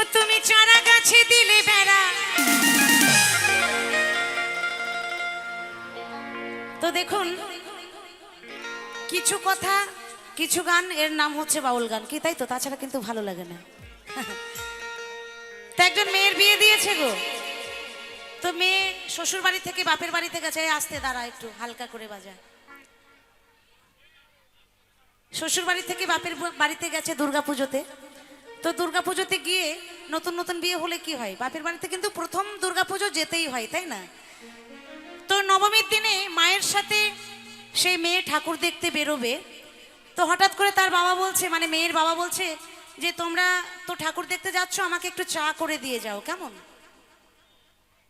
ও তুমি চারা গাছে দিলে বেড়া। তো দেখুন, কিছু কথা, কিছু গান, এর নাম হচ্ছে বাউল গান। কি তাই তো? তাছাড়া কিন্তু ভালো লাগে না। তো একজন মেয়ের বিয়ে দিয়েছে গো। তো মেয়ে শ্বশুর বাড়ি থেকে বাপের বাড়ি থেকে গেছে আসতে দাঁড়া একটু, হালকা করে বাজা। শ্বশুর বাড়ি থেকে বাপের বাড়িতে গেছে দুর্গা পুজোতে তো দুর্গা পুজোতে গিয়ে নতুন নতুন বিয়ে হলে কি হয়? বাপের বাড়িতে কিন্তু প্রথম দুর্গা পুজো যেতেই হয়, তাই না? তো নবমীর দিনে মায়ের সাথে সেই মেয়ে ঠাকুর দেখতে বেরোবে। তো হঠাৎ করে তার বাবা বলছে মানে মেয়ের বাবা বলছে যে, তোমরা তো ঠাকুর দেখতে যাচ্ছ, আমাকে একটু চা করে দিয়ে যাও, কেমন?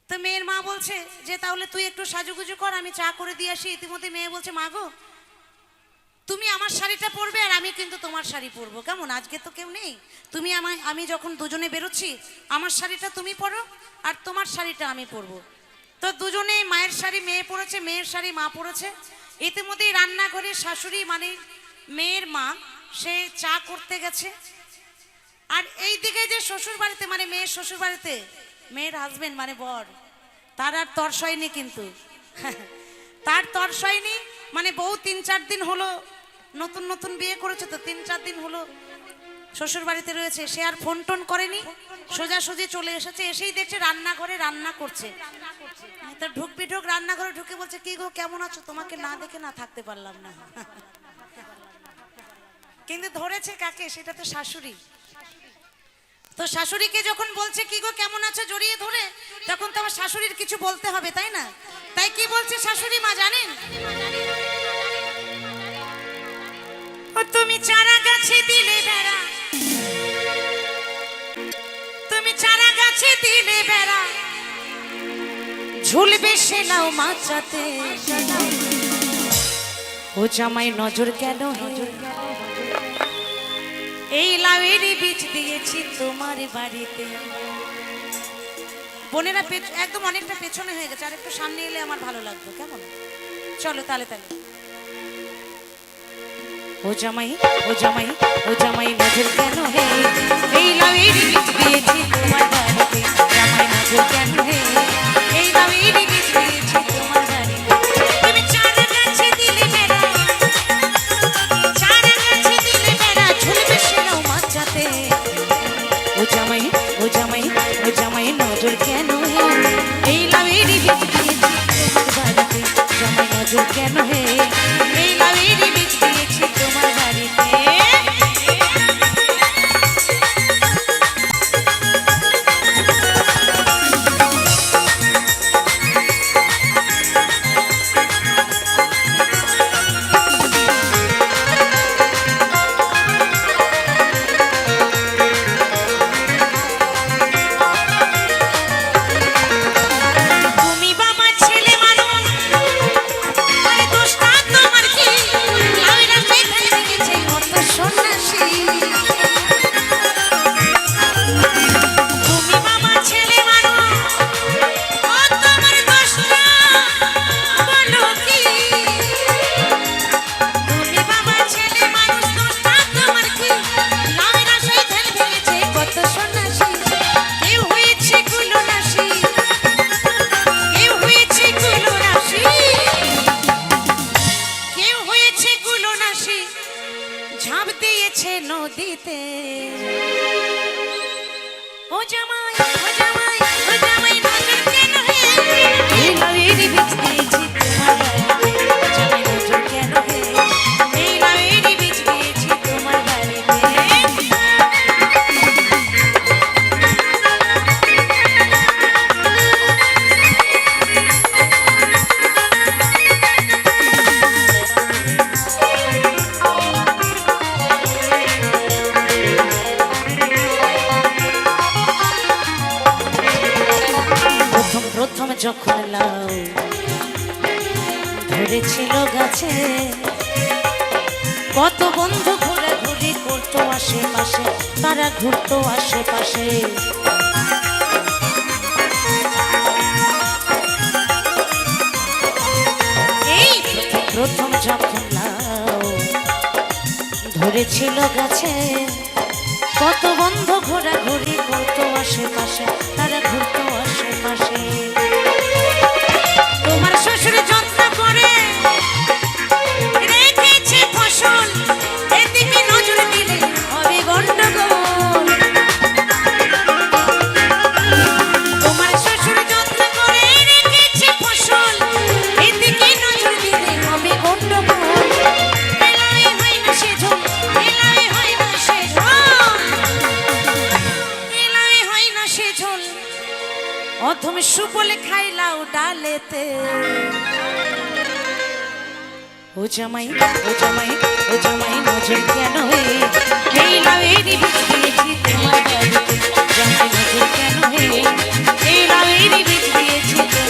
তো মেয়ের মা বলছে যে, তাহলে তুই একটু সাজুগুজু কর, আমি চা করে দিয়ে আসি। ইতিমধ্যে মেয়ে বলছে, মা গো তুমি আমার শাড়িটা পরবে আর আমি কিন্তু তোমার শাড়ি পরবো। কেমন? আজকে তো কেউ নেই। তুমি আমায়, আমি যখন দুজনে বেরোচ্ছি, আমার শাড়িটা তুমি পরো আর তোমার শাড়িটা আমি পরবো। তো দুজনে মায়ের শাড়ি, মেয়ে পরেছে, মেয়ের শাড়ি মা পরেছে। ইতিমধ্যেই রান্নাঘরে শাশুড়ি মানে মেয়ের মা, সে চা করতে গেছে। আর এই দিকে যে শ্বশুর বাড়িতে মানে মেয়ের শ্বশুর বাড়িতে মেয়ের হাজবেন্ড মানে বর, তার আর তর্স হয়নি কিন্তু। তার তর্স মানে বউ তিন চার দিন হলো নতুন নতুন বিয়ে করেছে তো তিন চার দিন হলো শ্বশুর বাড়িতে রয়েছে, সে আর ফোন টোন করেনি। সোজাসুজি চলে এসেছে, এসেই দেখছে রান্নাঘরে রান্না করছে। তো ঢুকবি ঢুক রান্নাঘরে ঢুকে বলছে, কি গো, কেমন আছো? তোমাকে না দেখে না থাকতে পারলাম না। কিন্তু ধরেছে কাকে? সেটা তো শাশুড়ি। তো শাশুড়িকে যখন বলছে, কি গো, কেমন আছো? জড়িয়ে ধরে, তখন তো আমার শাশুড়ির কিছু বলতে হবে, তাই না? তাই কি বলছে শাশুড়ি মা জানেন? ও তুমি চারা দিলে বেড়া। তুমি চারা দিলে বেড়া। ঝুলবে সে নাও মাচাতে। ও জামাই, নজর কেন নজর এই লাউয়েরই বীজ দিয়েছি তোমার বাড়িতে। বোনেরা একদম অনেকটা পেছনে হয়ে গেছে। আর একটু সামনে এলে আমার ভালো লাগবে। কেমন? চলো তালে তালে। ও জামাই ও জামাই ও জামাই নজর কেন হে? এই লাউয়েরই বীজ দিয়েছি তোমার বাড়িতে জামাই নজর কেন হে? এই লাউয়েরই বীজ দিয়েছি কেন হে? machine. দিয়েছে নদীতে। ও জামাই ও জামাই ও জামাই নদীতে কেন যখন লাউ ধরেছিল গাছে। কত বন্ধু ঘোরাঘুরি করতো আশেপাশে, তারা ঘুরতো আশেপাশে। প্রথম যখন লাউ ধরেছিল গাছে। কত বন্ধু ঘোরাঘুরি করতো আশেপাশে, তারা ঘুরতো আশেপাশে। সুপলে বলে খাইলাও ডালেতে। ও জামাই ও জামাই ও জামাই, নজর কেন এই লাউ এই জামাই, নজর কেন এই লাউ এই দিয়েছি তোমার